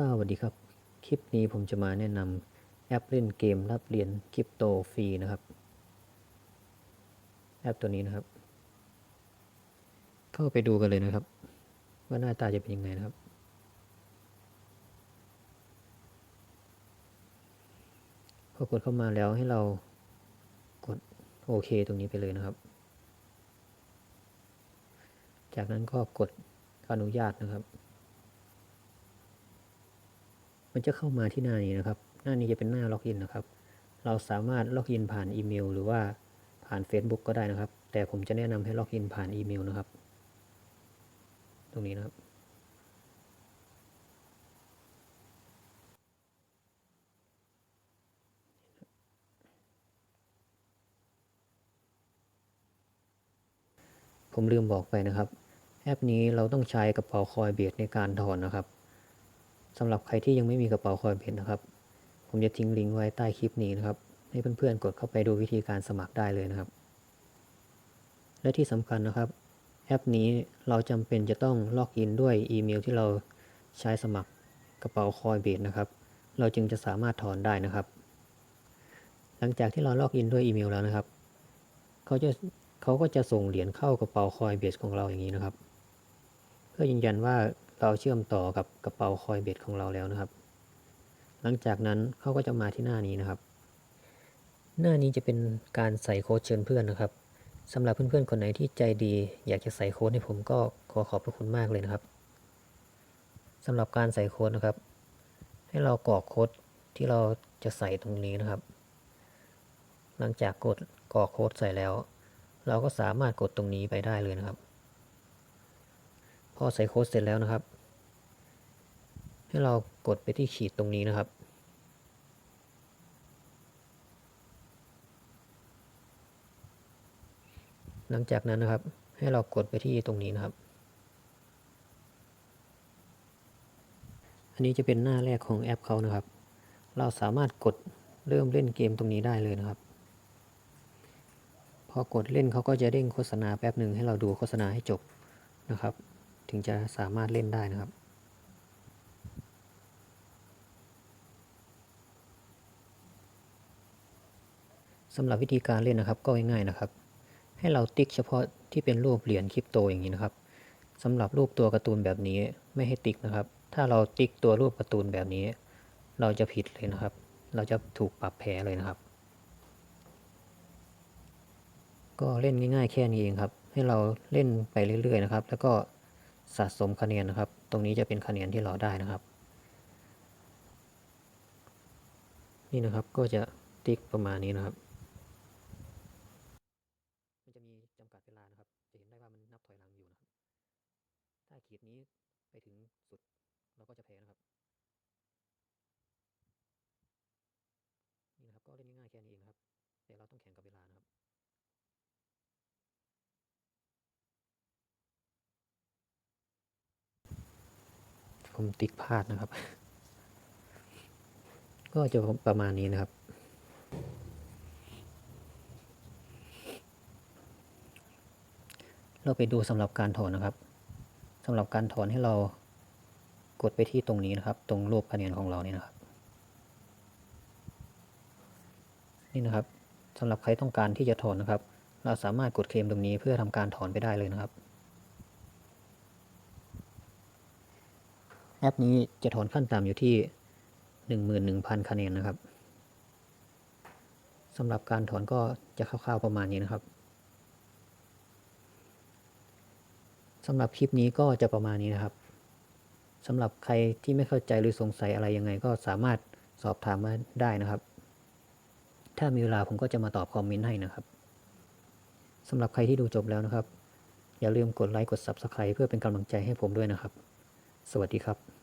สวัสดีครับ คลิปนี้ผมจะมาแนะนำแอปเล่นเกมรับเหรียญคริปโตฟรีนะครับ แอปตัวนี้นะครับ เข้าไปดูกันเลยนะครับ ว่าหน้าตาจะเป็นยังไงนะครับ พอกดเข้ามาแล้วให้เรากดโอเคตรงนี้ไปเลยนะครับ จากนั้นก็กดอนุญาตนะครับ มันจะเข้ามาที่หน้านี้นะครับ หน้านี้จะเป็นหน้าล็อกอินนะครับ เราสามารถล็อกอินผ่านอีเมล หรือว่าผ่าน Facebook ก็ได้นะครับ แต่ผมจะแนะนำให้ล็อกอินผ่านอีเมลนะครับ ตรงนี้นะครับผมลืมบอกไปนะครับ แอปนี้เราต้องใช้กระเป๋าคอยเบียดในการถอนนะครับ สำหรับใครที่ยังไม่มีกระเป๋าคอยเบียดนะครับ ผมจะทิ้งลิงก์ไว้ใต้คลิปนี้นะครับ ให้เพื่อนๆกดเข้าไปดูวิธีการสมัครได้เลยนะครับ และที่สำคัญนะครับ แอปนี้เราจำเป็นจะต้องล็อกอินด้วยอีเมลที่เราใช้สมัครกระเป๋าคอยเบียดนะครับ เราจึงจะสามารถถอนได้นะครับ หลังจากที่เราล็อกอินด้วยอีเมลแล้วนะครับเขาจะเขาก็จะส่งเหรียญเข้ากระเป๋าคอยเบสของเราอย่างนี้นะครับ เพื่อยืนยันว่า เราเชื่อมต่อกับกระเป๋าคอยเบสของเราแล้วนะครับ หลังจากนั้นเขาก็จะมาที่หน้านี้นะครับ หน้านี้จะเป็นการใส่โค้ดเชิญเพื่อนนะครับสำหรับเพื่อนๆคนไหนที่ใจดี อยากจะใส่โค้ดให้ผมก็ขอขอบพระคุณมากเลยนะครับสำหรับการใส่โค้ดนะครับ ให้เรากรอกโค้ดที่เราจะใส่ตรงนี้นะครับ หลังจากกดกรอกโค้ดใส่แล้ว เราก็สามารถกดตรงนี้ไปได้เลยนะครับ พอใส่โค้ดเสร็จแล้วนะครับ ให้เรากดไปที่ขีดตรงนี้นะครับ หลังจากนั้นนะครับ ให้เรากดไปที่ตรงนี้นะครับ อันนี้จะเป็นหน้าแรกของแอปเขานะครับ เราสามารถกดเริ่มเล่นเกมตรงนี้ได้เลยนะครับ พอกดเล่นเขาก็จะเด้งโฆษณาแป๊บหนึ่งให้เราดูโฆษณาให้จบนะครับ ถึงจะสามารถเล่นได้นะครับ สำหรับวิธีการเล่นนะครับก็ง่ายๆนะครับ ให้เราติ๊กเฉพาะที่เป็นรูปเหรียญคริปโตอย่างนี้นะครับสำหรับรูปตัวการ์ตูนแบบนี้ไม่ให้ติ๊กนะครับ ถ้าเราติ๊กตัวรูปการ์ตูนแบบนี้ เราจะผิดเลยนะครับ เราจะถูกปรับแพ้เลยนะครับ ก็เล่นง่ายๆแค่นี้เองครับ ให้เราเล่นไปเรื่อยๆนะครับ แล้วก็ สะสมคะแนนนะครับ ตรงนี้จะเป็นคะแนนที่เราได้นะครับ นี่นะครับก็จะติ๊กประมาณนี้นะครับ มันจะมีจำกัดเวลานะครับ จะเห็นได้ว่ามันนับถอยหลังอยู่นะครับ ถ้าขีดนี้ไปถึงสุดเราก็จะแพ้นะครับ นี่นะครับก็เล่นง่ายๆแค่นี้เองครับ แต่เราต้องแข่งกับเวลานะครับ ผมติ๊กพลาดนะครับ ก็จะประมาณนี้นะครับ เราไปดูสำหรับการถอนนะครับสำหรับการถอนให้เรากดไปที่ตรงนี้นะครับ ตรงรูปคะแนนของเราเนี่ยนะครับ นี่นะครับสำหรับใครต้องการที่จะถอนนะครับ เราสามารถกดเคลมตรงนี้เพื่อทำการถอนไปได้เลยนะครับ แอ ปนี้จะถอนขั้นต่ำอยู่ที่ 11,000 คะแนนนะครับสำหรับการถอนก็จะคร่าวๆประมาณนี้นะครับสำหรับคลิปนี้ก็จะประมาณนี้นะครับสำหรับใครที่ไม่เข้าใจหรือสงสัยอะไรยังไง ก็สามารถสอบถามมาได้นะครับ ถ้ามีเวลาผมก็จะมาตอบคอมเมนต์ให้นะครับสำหรับใครที่ดูจบแล้วนะครับ อย่าลืมกดไลค์กด Subscribe เพื่อเป็นกำลังใจให้ผมด้วยนะครับ สวัสดีครับ